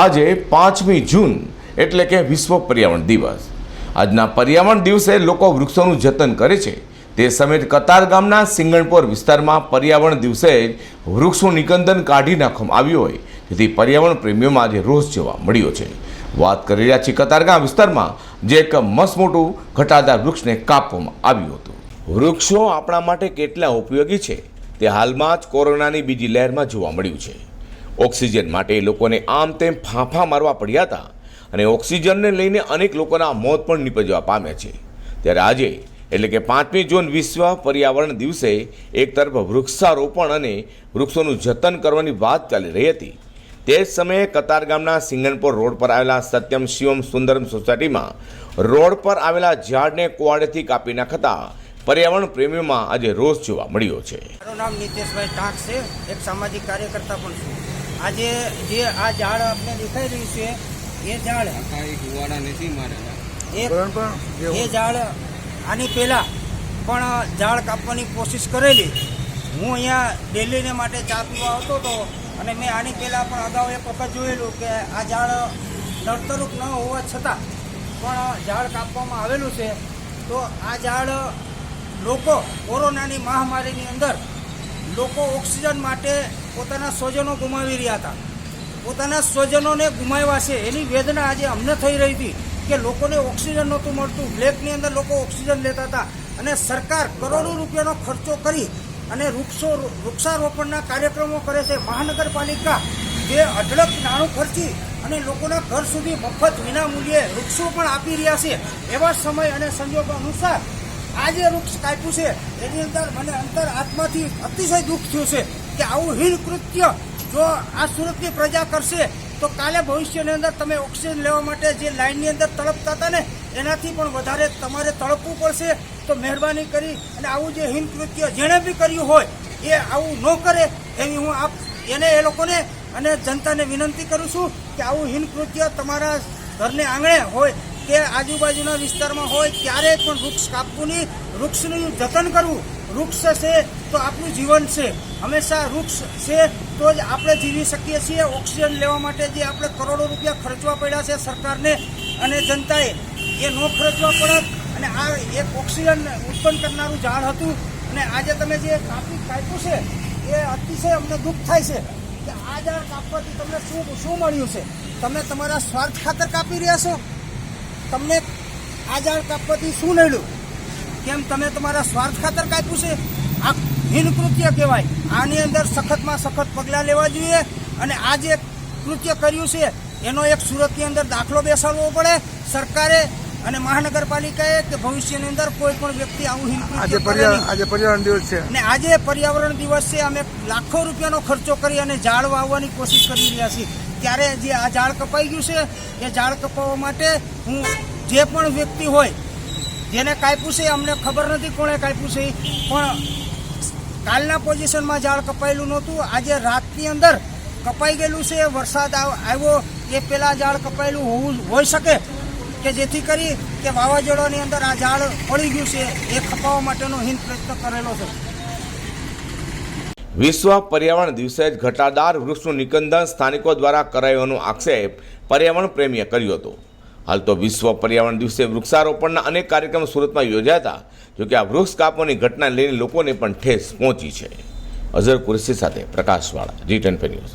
આજે પાંચમી જૂન એટલે કે વિશ્વ પર્યાવરણ દિવસ. આજના પર્યાવરણ દિવસે લોકો વૃક્ષોનું જતન કરે છે. તે સમેત કતાર ગામના સિંગણપોર વિસ્તારમાં પર્યાવરણ દિવસે વૃક્ષનું નિકંદન કાઢી નાખવામાં આવ્યું હોય. જેથી પર્યાવરણ પ્રેમીઓમાં આજે રોષ જોવા મળ્યો છે. વાત કરી રહ્યા છીએ કતારગામ વિસ્તારમાં, જે એક મસમોટું મોટું ઘટાદાર વૃક્ષને કાપવામાં આવ્યું હતું. વૃક્ષો આપણા માટે કેટલા ઉપયોગી છે તે હાલમાં જ કોરોનાની બીજી લહેરમાં જોવા મળ્યું છે. ઓક્સિજન માટે લોકોને આમ તેમ ફાંફા મારવા પડ્યા હતા અને ઓક્સિજનને લઈને અનેક લોકોના મોત પણ નીપજવા પામ્યા છે. ત્યારે આજે, એટલે કે પાંચમી જૂન વિશ્વ પર્યાવરણ દિવસે, એક તરફ વૃક્ષારોપણ અને વૃક્ષોનું જતન કરવાની વાત ચાલી રહી હતી. તે જ સમયે કતાર ગામના સિંગનપુર રોડ પર આવેલા સત્યમ શિવમ સુંદરમ સોસાયટીમાં રોડ પર આવેલા ઝાડને કુવાડેથી કાપી નાખતા પર્યાવરણ પ્રેમીઓમાં આજે રોષ જોવા મળ્યો છે. મારું નામ નીતેશભાઈ ટાંક છે. એક સામાજિક કાર્યકર્તા પણ છું. આજે જે આ ઝાડ આપણે દેખાઈ રહ્યું છે એ ઝાડ કુવાડા નથી મારેલા. એક એ ઝાડ આની પહેલાં પણ ઝાડ કાપવાની કોશિશ કરેલી. હું અહીંયા ડેલીને માટે ચા પીવા આવતો હતો અને મેં આની પહેલાં પણ અગાઉ એક વખત જોયેલું કે આ ઝાડ નડતરૂપ ન હોવા છતાં પણ ઝાડ કાપવામાં આવેલું છે. તો આ ઝાડ લોકો કોરોનાની મહામારીની અંદર લોકો ઓક્સિજન માટે પોતાના સ્વજનો ગુમાવી રહ્યા હતા. પોતાના સ્વજનોને ગુમાવ્યા છે. એની વેદના આજે અમને થઈ રહી હતી કે લોકોને ઓક્સિજન નહોતું મળતું. બ્લેકની અંદર લોકો ઓક્સિજન લેતા હતા અને સરકાર કરોડો રૂપિયાનો ખર્ચો કરી અને વૃક્ષો, વૃક્ષારોપણના કાર્યક્રમો કરે છે. મહાનગરપાલિકા જે અઢળક નાણું ખર્ચી અને લોકોના ઘર સુધી મફત વિના મૂલ્યે વૃક્ષો પણ આપી રહ્યા છે. એવા સમય અને સંજોગો અનુસાર આ જે વૃક્ષ કાપ્યું છે. એની અંદર મને અંતર આત્માથી અતિશય દુઃખ થયું છે. કે આવું હીન કૃત્ય જો આ સુરતની પ્રજા કરશે, તો કાલે ભવિષ્યની અંદર તમે ઓક્સિજન લેવા માટે જે લાઇનની અંદર તડપતા હતા ને, એનાથી પણ વધારે તમારે તડપવું પડશે. તો મહેરબાની કરી અને આવું જે હીન કૃત્ય જેણે બી કર્યું હોય, એ આવું ન કરે એવી હું આપ એને એ લોકોને અને જનતાને વિનંતી કરું છું કે આવું હીન કૃત્ય તમારા ઘરને આંગણે હોય કે આજુબાજુના વિસ્તારમાં હોય ત્યારે પણ વૃક્ષ કાપવું નહીં. વૃક્ષનું જતન કરવું. વૃક્ષ છે તો આપણું જીવન છે. હંમેશા વૃક્ષ છે તો જ આપણે જીવી શકીએ છીએ. ઓક્સિજન લેવા માટે જે આપણે કરોડો રૂપિયા ખર્ચવા પડ્યા છે સરકારને અને જનતાએ. એ ન ખર્ચવા પડત અને આ એક ઓક્સિજન ઉત્પન્ન કરનારું ઝાડ હતું. અને આજે તમે જે કાપી કાપ્યું છે, એ અતિશય અમને દુઃખ થાય છે કે આ ઝાડ કાપવાથી તમને શું શું મળ્યું છે? તમે તમારા સ્વાર્થ ખાતર કાપી રહ્યા છો? તમને આ ઝાડ કાપવાથી શું નડ્યું કેમ તમે તમારા સ્વાર્થ ખાતર કાપ્યું છે? આ હીન કૃત્ય કહેવાય. આની અંદર સખતમાં સખત પગલાં લેવા જોઈએ અને આ જે કૃત્ય કર્યું છે, એનો એક સુરતની અંદર દાખલો બેસાડવો પડે. સરકારે અને મહાનગરપાલિકાએ કે ભવિષ્યની અંદર કોઈ પણ વ્યક્તિ આવું આજે આજે પર્યાવરણ દિવસ છે. અને આજે પર્યાવરણ દિવસ છે અમે લાખો રૂપિયાનો ખર્ચો કરી અને ઝાડ વાવવાની કોશિશ કરી રહ્યા છીએ. ત્યારે જે આ ઝાડ કપાઈ ગયું છે એ ઝાડ કપાવવા માટે હું જે પણ વ્યક્તિ હોય જેને કાપ્યું છે અમને ખબર નથી કોણે કાપ્યું છે પણ કાલના પોઝિશનમાં ઝાડ કપાયેલું નહોતું. આજે રાતની અંદર કપાઈ ગયેલું છે વરસાદ આવ- આવ્યો એ પહેલાં ઝાડ કપાયેલું હોવું હોઈ શકે કે જેથી કરી કે વાવાઝોડાની અંદર આ ઝાડ પડી ગયું છે, એ ખપાવવા માટેનો હિન્દ પ્રયત્ન કરેલો છે. વિશ્વ પર્યાવરણ દિવસે જ ઘટાદાર વૃક્ષનું નિકંદન સ્થાનિકો દ્વારા કરાયોનો આક્ષેપ પર્યાવરણ પ્રેમીએ કર્યો હતો. હાલ તો વિશ્વ પર્યાવરણ દિવસે વૃક્ષારોપણના અનેક કાર્યક્રમો સુરતમાં યોજાયા હતા જોકે આ વૃક્ષ કાપવાની ઘટના લઈને લોકોને પણ ઠેસ પહોંચી છે. અઝર કુરેશી સાથે પ્રકાશવાળા જી ટેન ન્યૂઝ.